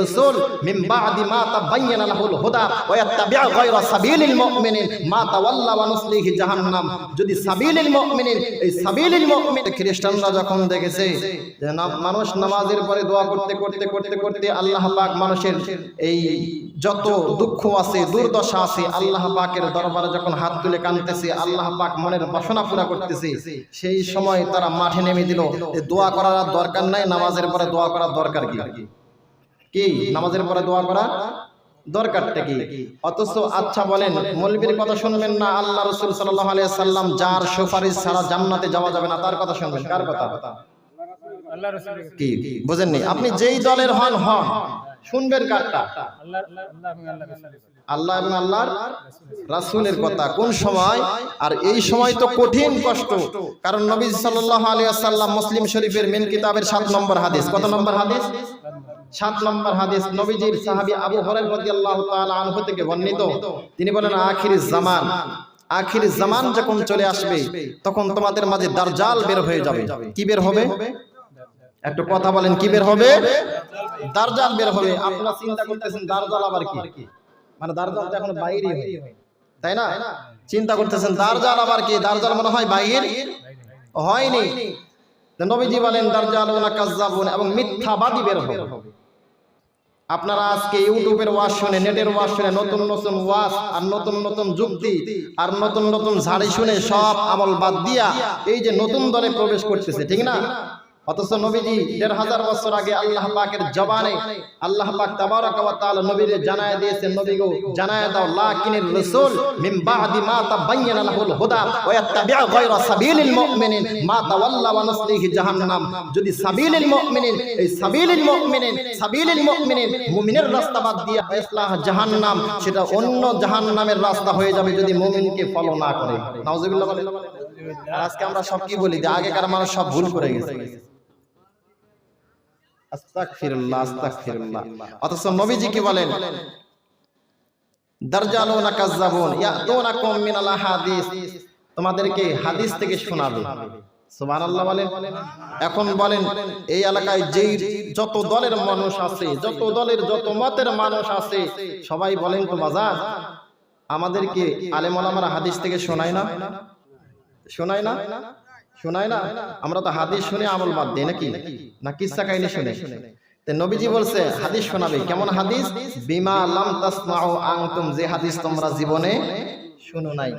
রাসূল, মিন বাদি মা লাহুল হুদা ওয়া গায়রা সাবিলিল মুমিনিন, মা তাওয়াল্লা ওয়া নুসলিহি জাহান্নাম। যদি সাবিলিল মুমিনিন, এই সাবিলিল মুমিন খ্রিস্টানরা যখন দেখেছে যে মানুষ নামাজের পরে দোয়া করতে করতে করতে করতে আল্লাহ পাক মানুষের এই যত দুঃখ আছে, দুর্দশা আছে, আল্লাহ পাকের দরবারে যখন হাত তুলে কানতেছে আল্লাহ পাক মনের বাসনা পুরা করতেছে, সেই সময় তারা মাঠে নেমে দিল। দোয়া করার দরকার নাই, নামাজের পরে দোয়া করার দরকার কি? কি? নামাজের পরে দোয়া করা দরকারটা কি? অথচ আচ্ছা বলেন মলবির কথা শুনবেন না আল্লাহ রসুল সাল্লাহ আলিয়া সাল্লাম যার সুপারিশ ছাড়া জান্নাতে যাওয়া যাবে না তার কথা শুনবেন কার কথা? আল্লাহ কি? বুঝেননি? আপনি যেই দলের হন হন। শুনবেন কারটা আল্লাহ আল্লাহ এবং আল্লাহর রাসূলের কথা। কোন সময়? আর এই সময় তো কঠিন কষ্ট। কারণ নবী সাল্লাল্লাহু আলাইহি ওয়াসাল্লাম মুসলিম শরীফের মেন কিতাবের সাত নম্বর হাদিস। কত নম্বর হাদিস? 7 নম্বর হাদিস নবীজির সাহাবী আবু হুরায়রা রাদিয়াল্লাহু তাআলা আনহু থেকে বর্ণিত। তিনি বলেন আখিরিজ জামান, আখির জামান যখন চলে আসবে, তখন তোমাদের মাঝে দারজাল বের হয়ে যাবে। কি বের হবে? একটু কথা বলেন, কি বের হবে? দারজাল বের হবে। আপনারা চিন্তা করতেছেন, দারজাল আবার কি? মানে দারজাল এখন বাইরে তাই না? চিন্তা করতেছেন, দারজাল আবার কি? দারজাল মনে হয় বাইর হয়নি। নবীজি বলেন দারজাল এবং মিথ্যাবাদী বের হবে। আপনারা আজকে ইউটিউবের ওয়াজ শুনে, নেটের ওয়াজ শুনে, নতুন নতুন ওয়াজ আর নতুন নতুন যুক্তি আর নতুন নতুন ঝাড়ি শুনে সব আমল বাদ দিয়া এই যে নতুন দলে প্রবেশ করতেছে, ঠিক না? অথচ নবীজি দেড় হাজার বছর আগে আল্লাহ পাকের জবানে আল্লাহ পাক তাবারাক ওয়া তাআলা নবীরে জানায় দিয়েছেন, নবী গো, জানায় দাও, লাকিনের রাসূল মা তাবাyyana লাহুল হুদা, ওয়া ইয়াত্তাবি' গায়রা সাবিলিল মুমিনিন, মা তাওয়াল্লা ওয়া নাসলিহি জাহান্নাম। যদি সাবিলিল মুমিনিন, এই সাবিলিল মুমিনিন সাবিলিল মুমিনিন মুমিনের রাস্তা বাদ দিয়ে ইসলাহ জাহান্নাম, সেটা অন্য জাহান্নামের রাস্তা হয়ে যাবে যদি মুমিনকে ফলো না করে। নাউজুবিল্লাহ বলে। আজকে আমরা সব কি বলি? যে আগেকার মানুষ সব ভুল করে গেছে। আস্তাগফিরুল্লাহ আস্তাগফিরুল্লাহ। অথচ নবীজি কি বলেন? দারজালুনা কাজ্জাবুন ইয়াতুনাকুম মিনাল আহাদিস তোমাদেরকে হাদিস থেকে শোনাবে। সুবহানাল্লাহ বলেন। এখন বলেন এই এলাকায় যেই যত দলের মানুষ আছে যত দলের যত মতের মানুষ আছে সবাই বলেন তো বাজার আমাদেরকে আলেম ওলামারা হাদিস থেকে শোনায় না? শোনায় না? শোনায় না? আমরা তো হাদিস শুনে, আমল বাদ দিই নাকি? না কিসা কাহিনী শুনে? নবীজি বলছে, হাদিস শোনাবে। কেমন হাদিস? বিমা লাম তাসমাউ আনতুম, যে হাদিস তোমরা জীবনে শুনো নাই।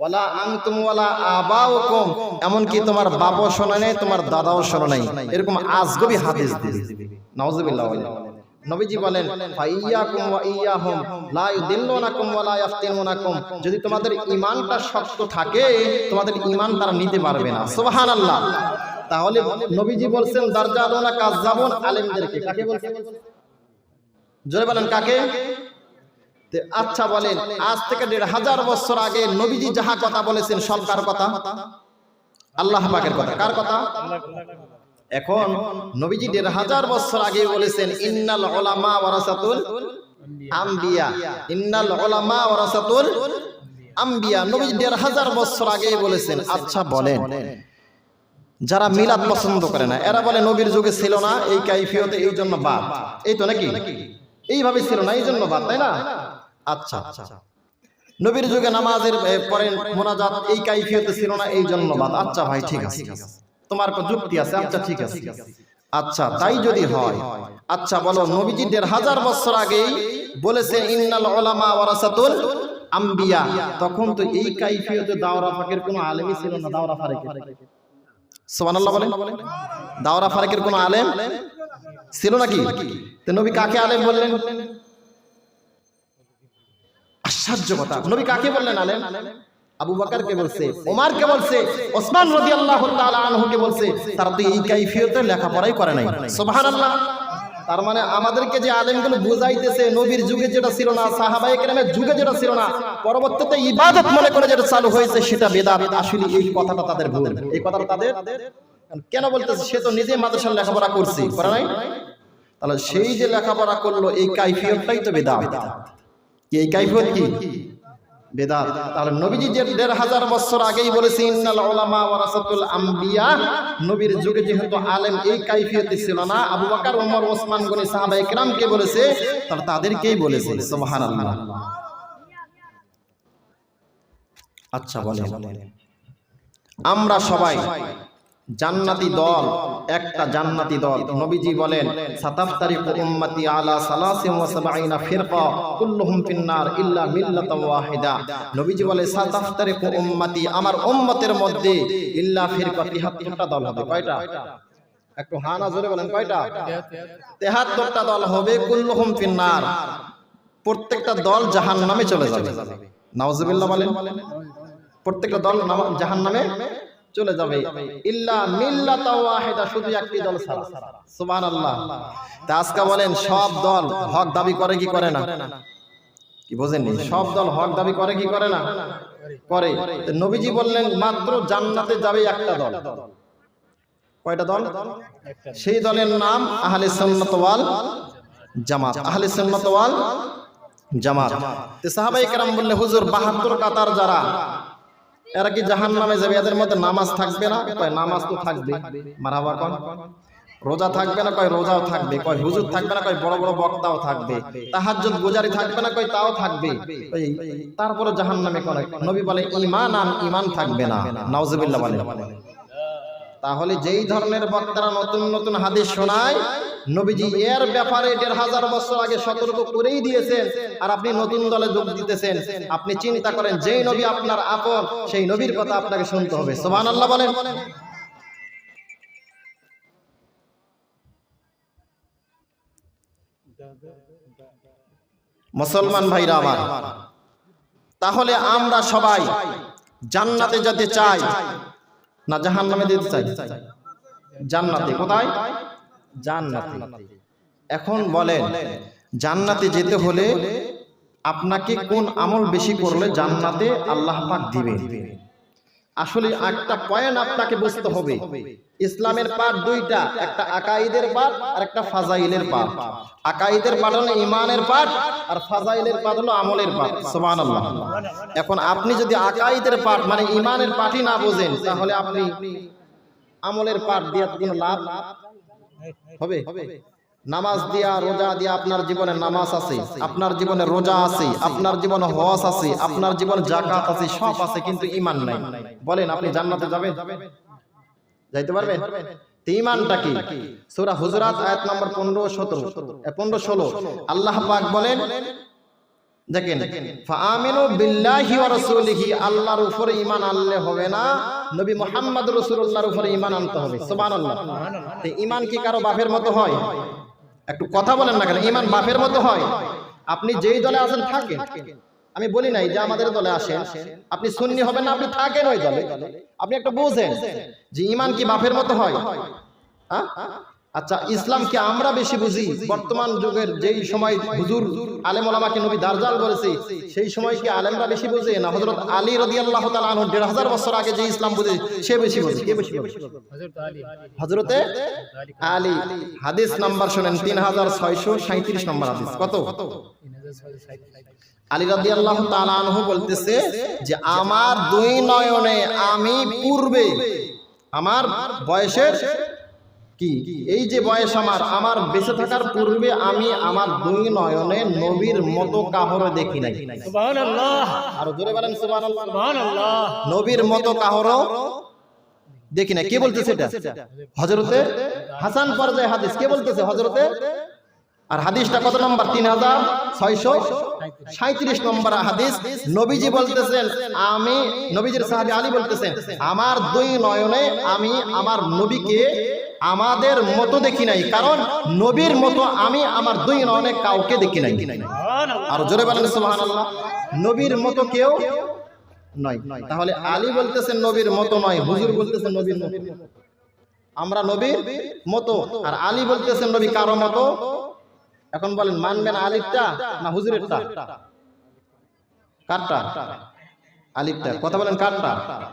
ওয়ালা আনতুম ওয়ালা আবাউকুম এমন কি তোমার বাবাও শোনা নাই, তোমার দাদাও শোনা নাই। এরকম আজগবি হাদিস দিবে। নাউজুবিল্লাহ নবীজি বলেন ফাইয়াকুম ওয়া ইয়াহুম লা ইউদিল্লুনাকুম ওয়া লা ইয়াফতিনুনাকুম। যদি তোমাদের ঈমানটা শক্ত থাকে তোমাদের ঈমান তারা নিতে পারবে না। সুবহানাল্লাহ। তাহলে নবীজি বলছেন দারজালুনা কাজ্জাবুন আলেমদেরকে। কাকে বলছেন? জোরে বলেন কাকে? আচ্ছা বলেন আজ থেকে দেড় হাজার বছর আগে নবীজি যাহা কথা বলেছেন সব কার কথা? আল্লাহ পাকের কথা। কার কথা। এখন নবীজি দেড় হাজার বছর আগে বলেছেন ইন্নাল ওলামা ওয়ারাসাতুল আম্বিয়া। ইন্নাল ওলামা ওয়ারাসাতুল আম্বিয়া। নবীজি দেড় হাজার বছর আগে বলেছেন। আচ্ছা বলেন। যারা মিলাদ পছন্দ করে না এরা বলে নবীর যুগে ছিল না এই কাইফিয়তে এই জন্য বাদ। এই তো নাকি? এইভাবে ছিল না এই জন্য বাদ তাই না? আচ্ছা আচ্ছা। নবীর যুগে নামাজের পরে মোনাজাত এই কাইফিয়তে ছিল না এই জন্য বাদ। আচ্ছা ভাই ঠিক আছে। তোমার যুক্তি আছে? আচ্ছা ঠিক আছে। আচ্ছা তাই যদি হয় আচ্ছা বলো নবীজি দেড় হাজার বছর আগেই বলেছে ইন্নাল ওলামা ওয়ারাসাতুল আম্বিয়া। তখন তো এই কাইফিয়তে দাওরা ফাকের কোনো আলেমই ছিল না দাওরা ফারেকের। সুবহানাল্লাহ বলেন। দাওরা ফারেকের কোনো আলেম ছিল নাকি? তো নবী কাকে আলেম বললেন? আশ্চর্য কথা। নবী কাকে বললেন আলেম? আবু বকর কে বলছে ওমর কে বলছে ওসমান রাদিয়াল্লাহু তাআলা আনহু কে বলছে তারা তো এই কাইফিয়তে লেখাপড়াই করে নাই। সুবহানাল্লাহ। তার মানে আমাদেরকে যে আলেমগুলো বুঝাইতেছে নবীর যুগে যেটা ছিল না সাহাবায়ে কেরামের যুগে যেটা ছিল না পরবর্তীতে ইবাদত মনে করে যেটা চালু হয়েছে সেটা বেদাত। আসলে এই কথাটা তাদের ভুল। এই কথাটা তাদের কেন বলতেছে সে তো নিজে মাদ্রাসার লেখাপড়া করছে করে নাই? তাহলে সেই যে লেখাপড়া করল এই কাইফিয়তটাই তো বেদাত। এই কাইফিয়ত কি? বেদাত। তাহলে নবীজি যে দেড় হাজার বছর আগেই বলেছে আম্বিয়া নবীর যুগে যেহেতু আলেম এই কাইফিয়তে ছিল না, আবু বকর ওসমান গনি সাহাবা ইকরামকে বলেছে তাদেরকেই বলেছে আচ্ছা বলেন। আমরা সবাই জান্নাতি দল একটা জান্নাতি দল। নবীজি বলেন সাতাফতারিকু উম্মতি আলা সালাসিন ওয়া সাবঈনা ফিরকা কুল্লুহুম ফিন্নার ইল্লা মিল্লাতান ওয়াহিদা। নবীজি বলে সাতাফতারিকু উম্মতি আমার উম্মতের মধ্যে ইল্লা ফিরকা 73টা দল হবে। কয়টা? একটু হানা জোরে বলেন কয়টা? 73টা দল হবে কুল্লুহুম ফিন্নার। প্রত্যেকটা দল জাহান্নামে চলে যাবে। নাউজুবিল্লাহ বলেন প্রত্যেকটা দল জাহান নামে চলে যাবে। ইল্লা মিল্লাতা ওয়াহিদা শুধু একটি দল ছাড়া। সুবহানাল্লাহ। তা আজকে বলেন সব দল হক দাবি করে কি করে না? কি বোঝেননি? সব দল হক দাবি করে কি করে না? করে। তো নবীজি বললেন মাত্র জান্নাতে যাবে একটা দল। কয়টা দল? সেই দলের নাম আহলে সুন্নাত ওয়াল জামাত। আহলে সুন্নাত ওয়াল জামাত। তো সাহাবাই কেরাম বললে হুজুর 72 কাতার যারা এরা কি জাহান নামে যাবে? এদের মধ্যে নামাজ থাকবে না? কয়, নামাজ তো থাকবে। মারাবা কন। রোজা থাকবে না? কয়, রোজাও থাকবে। কয়, হুজুর থাকবে না? কয়, বড় বড় বক্তাও থাকবে। তাহাজ্জুদ গুজারি থাকবে না? কয়, তাও থাকবে। তারপরে জাহান নামে কয় নবী বলে, ইমান আন ইমান থাকবে না। নাউজুবিল্লাহ বলে। তাহলে যেই ধরনের বক্তারা নতুন নতুন হাদিস শোনায়, নবীজি এর ব্যাপারে দেড় হাজার বছর আগে সতর্ক করেই দিয়েছেন, আর আপনি নতুন দলে যোগ দিতেছেন। আপনি চিন্তা করেন, যেই নবী আপনার আপন, সেই নবীর কথা আপনাকে শুনতে হবে। সোহান আল্লাহ বলেন। মুসলমান ভাইরা আমার, তাহলে আমরা সবাই জান্নাতে যেতে চাই। না জাহান নামে যেতে চাই। জান্নাতে। কোথায়? জান্নাতে। এখন বলেন, জান্নাতে যেতে হলে আপনাকে কোন আমল বেশি করলে জান্নাতে আল্লাহ পাক দিবে আসলে একটা পয়েন্ট আপনাকে বুঝতে হবে। ইসলামের পাঠ দুইটা একটা আকাইদের পাঠ আর একটা ফাজাইলের পাঠ। আকাইদের পাঠ হলো ইমানের পাঠ আর ফাজাইলের পাঠ হলো আমলের পাঠ। সুবহানাল্লাহ। এখন আপনি যদি আকাইদের পাঠ মানে ইমানের পাঠই না বোঝেন তাহলে আপনি আমলের পাঠ দিয়ে কোনো লাভ হবে। নামাজ দিয়া রোজা দিয়া আপনার জীবনে নামাজ আছে আপনার জীবনে রোজা আছে আপনার জীবনে হজ আছে আপনার জীবনে জাকাত আছে সব আছে কিন্তু ইমান নাই। বলেন আপনি জান্নাতে যাবেন? যাইতে পারবেন? ইমানটা কি? সূরা হুজুরাত আয়াত নম্বর 15 17 15 16 আল্লাহ পাক বলেন দেখেন ফাআমিনু বিল্লাহি ওয়া রাসূলিহি আল্লাহর উপরে ঈমান আনলে হবে না নবী মুহাম্মদ রাসূলুল্লাহর উপরে ঈমান আনতে হবে। সুবহানাল্লাহ। তো ঈমান কি কারও বাপের মতো হয়? একটু কথা বলেন না কেন? ইমান বাপের মধ্যে হয়। আপনি যেই দলে আছেন, থাকেন। আমি বলি নাই যে আমাদের দলে আসেন। আপনি সুন্নি হবেন না, আপনি থাকেন ওই দলে। আপনি একটা বুঝেন যে ইমান কি বাপের মতো হয়। হ্যাঁ? আচ্ছা ইসলামকে আমরা বেশি বুঝি। বর্তমান যুগের যেই সময় হুজুর আলেম ওলামাকে নবী দারজাল বলেছে, সেই সময় কি আলেমরা বেশি বুঝে না? হযরত আলী রাদিয়াল্লাহু তাআলা আনহু 1500 বছর আগে যে ইসলাম বুঝে, সে বেশি বুঝে। কে বেশি বুঝে হযরত আলী, হাদিস নাম্বার শুনেন 3637 নম্বর হাদিস। কত? 3660 আলী রাদিয়াল্লাহু তাআলা আনহু বলতেছে যে, আমার দুই নয়নে আমি পূর্বে, আমার বয়সের কি? এই যে বয়স আমার আমার বেঁচে থাকার পূর্বে আমি আমার দুই নয়নে নবীর মতো কাহরে দেখি নাই। আর জোরে বলেন নবীর মতো কাহরও দেখি না কে বলতেছে এটা? হজরতে হাসান পর্যায়ে হাদিস। কে বলতেছে হজরতে আর হাদিসটা কত নম্বর? তিন হাজার ছয়শো সাঁত্রিশ নম্বর হাদিস। নবীজি বলতেছেন আমি নবীজির সাহাবী আলী বলতেছেন আমার দুই নয়নে আমি আমার নবীকে আমাদের মতো দেখি নাই, কারণ নবীর মতো আমি আমার দুই নয়নে কাউকে দেখি নাই। আর জোরে বলেন, সুবহানাল্লাহ। নবীর মতো কেউ নয়। তাহলে আলী বলতেছেন নবীর মতো নয়, হুজুর বলতেছেন নবীর মতো। আমরা নবীর মতো, আর আলী বলতেছেন নবী কারও মতো। এখন বলেন, মানবেন আলিফটা না হুজুরেরটা? কারটা? আলিফটা। কথা বলেন, কারটা?